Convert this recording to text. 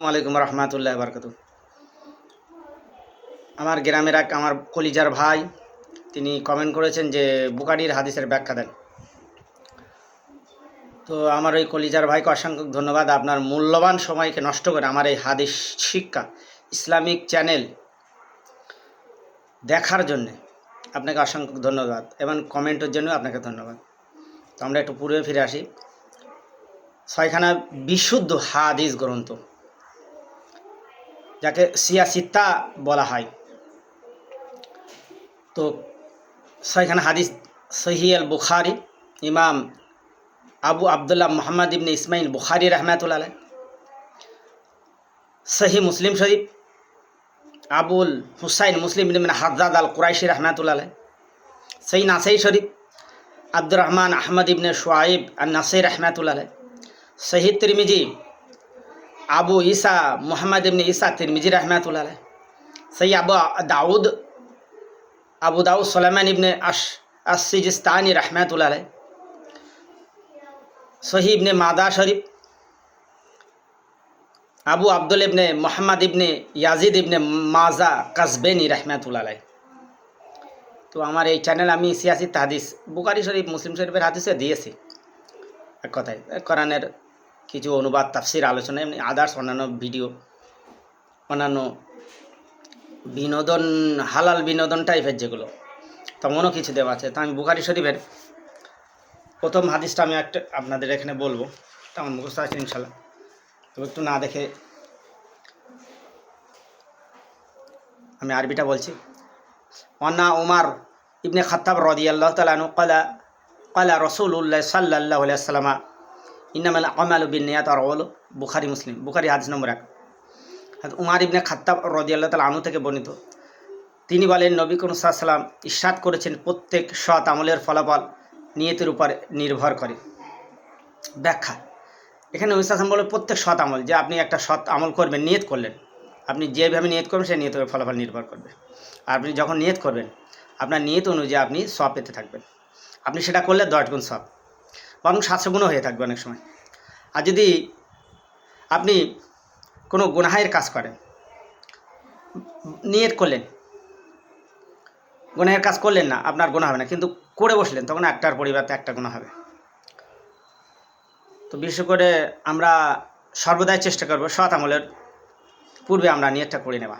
আসসালামু আলাইকুম রহমতুল্লাহ বরকত আমার গ্রামের এক আমার কলিজার ভাই, তিনি কমেন্ট করেছেন যে বুকারির হাদিসের ব্যাখ্যা দেন। তো আমার ওই কলিজার ভাইকে অসংখ্য ধন্যবাদ। আপনার মূল্যবান সময়কে নষ্ট করে আমার এই হাদিস শিক্ষা, ইসলামিক চ্যানেল দেখার জন্যে আপনাকে অসংখ্য ধন্যবাদ এবং কমেন্টের জন্য আপনাকে ধন্যবাদ। তো আমরা একটু পূর্বে ফিরে আসি। ছয়খানা বিশুদ্ধ হাদিস গ্রন্থ। যাকে সিয়াসিত্তা বলা হয়। তো ছয়খানা হাদিস সহিয়াল বুখারি ইমাম আবু আবদুল্লাহ মোহাম্মদ ইবনে ইসমাইল বুখারি রহমাতুল্লাহ সহি মুসলিম শরীফ, আবুল হুসাইন মুসলিম ইবনে হাজাদ আল কুরাইশি রহমাতুল্লাহ সহি নাসাই শরীফ, আব্দুর রহমান আহমদ ইবনে সোয়াইব আর নাসির রহমাতুল্লাহ সহি তিরমিজি আবু ঈসা মোহাম্মদ ইবনে ঈসা তিরমিজি রহমাতুল্লাহ সহি আবু দাউদ আবু দাউদ সোলামান ইবনে আশ আসিজিস্তানি রহমাতুল্লাহ সহি ইবনে মাদা শরীফ, আবু আব্দুল ইবনে মোহাম্মদ ইবনে ইয়াজিদ ইবনে মাজা কাসবেনি রহমাতুল্লাহ তো আমার এই চ্যানেল আমি সিয়াসি হাদিস বুকারি শরীফ, মুসলিম শরীফের হাদিসে দিয়েছি। এক কথায় কোরআনের কিছু অনুবাদ, তাফসির, আলোচনা, এমনি আদার্স অন্যান্য ভিডিও অন্যান্য বিনোদন, হালাল বিনোদন টাইপের যেগুলো। তেমনও কিছু দেওয়া আছে। তা আমি বুখারি শরীফের প্রথম হাদিসটা আমি একটা আপনাদের এখানে বলব। আমার মুখস্থ আছে ইনশাল্লাহ তবে একটু না দেখে আমি আরবিটা বলছি। অন্না উমার ইবনে খাত্তাব রদি আল্লাহ তালানু কলা কলা রসুল্লাহ সাল্লাহ সাল্লামা ইনামাল আমাল বিন নিয়াত আর ওল বুখারি মুসলিম। বুখারি হাদিস নম্বর এক। উমার ইবনে খাত্তাব রদি আল্লাহ তালা আনু থেকে বর্ণিত। তিনি বলেন, নবী সাল্লাম ইস্বাদ করেছেন প্রত্যেক সৎ আমলের ফলাফল নিয়তের উপর নির্ভর করে। ব্যাখ্যা। এখানে নবী সাল্লাম বলে প্রত্যেক সৎ আমল যে আপনি একটা সৎ আমল করবেন, নিয়ত করলেন, আপনি যেভাবে নিয়ত করবেন, সেই নিয়তের ফলাফল নির্ভর করবে। আর আপনি যখন নিয়ত করবেন, আপনার নিয়ত অনুযায়ী আপনি সব পেতে থাকবেন। আপনি সেটা করলে দশ গুণ সব বরং সাতশো গুণও হয়ে থাকবে অনেক সময়। আর যদি আপনি কোনো গুনাহের কাজ করেন, নিয়ত করলেন, গুনাহের কাজ করলেন না, আপনার গুণা হবে না, কিন্তু করে বসলেন, তখন একটার পরিবর্তে একটা গুণা হবে। তো বিশেষ করে আমরা সর্বদাই চেষ্টা করব সৎ আমলের পূর্বে আমরা নিয়তটা করে নেওয়া।